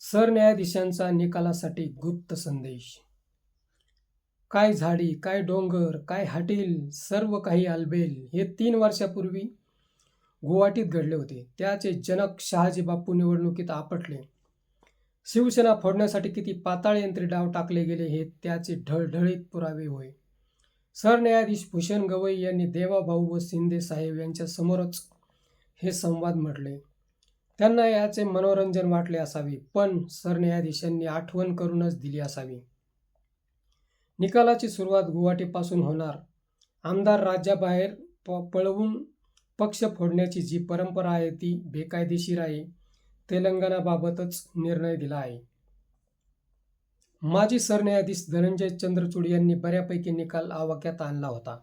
सरन्यायाधीशांचा निकालासाठी गुप्त संदेश. काय झाडी काय डोंगर काय हटील सर्व काही आलबेल हे तीन वर्षापूर्वी गुवाहाटीत घडले होते. त्याचे जनक शहाजी बापू निवडणुकीत आपटले. शिवसेना फोडण्यासाठी किती पाताळ यंत्री डाव टाकले गेले हे त्याचे ढळढळीत पुरावे होय. सरन्यायाधीश भूषण गवई यांनी देवाभाऊ व शिंदे साहेब यांच्या समोरच हे संवाद म्हटले. त्यांना याचे मनोरंजन वाटले असावे पण सरन्यायाधीशांनी आठवण करूनच दिली असावी. निकालाची सुरुवात गुवाहाटीपासून होणार. आमदार राज्याबाहेर प पळवून पक्ष फोडण्याची जी परंपरा आहे ती बेकायदेशीर आहे. तेलंगणाबाबतच निर्णय दिला आहे. माजी सरन्यायाधीश धनंजय चंद्रचूड यांनी बऱ्यापैकी निकाल आवाक्यात आणला होता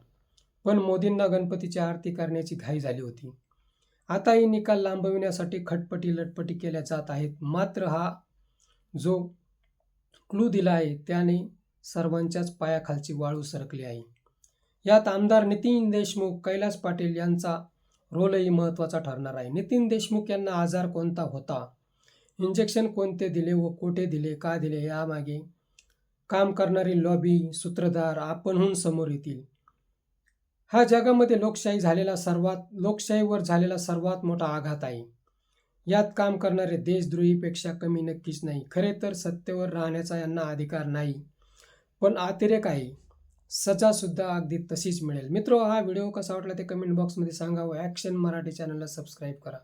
पण मोदींना गणपतीची आरती करण्याची घाई झाली होती. आताही निकाल लांबविण्यासाठी खटपटी लटपटी केल्या जात आहेत. मात्र हा जो क्लू दिला आहे त्याने सर्वांच्याच पायाखालची वाळू सरकली आहे. यात आमदार नितीन देशमुख कैलास पाटील यांचा रोलही महत्त्वाचा ठरणार आहे. नितीन देशमुख यांना आजार कोणता होता? इंजेक्शन कोणते दिले व कोठे दिले का दिले? यामागे काम करणारी लॉबी सूत्रधार आपणहून समोर येतील. हा जगामध्ये लोकशाही झालेला सर्वात लोकशाहीवर झालेला सर्वात मोठा आघात आहे. यात काम करणारे देशद्रोहीपेक्षा कमी नक्कीच नाही. खरे तर सत्तेवर राहण्याचा यांना अधिकार नाही. पण अतिरेक आहे. सजासुद्धा अगदी तशीच मिळेल. मित्र हा व्हिडिओ कसा वाटला ते कमेंट बॉक्समध्ये सांगा व ॲक्शन मराठी चॅनलला सबस्क्राईब करा.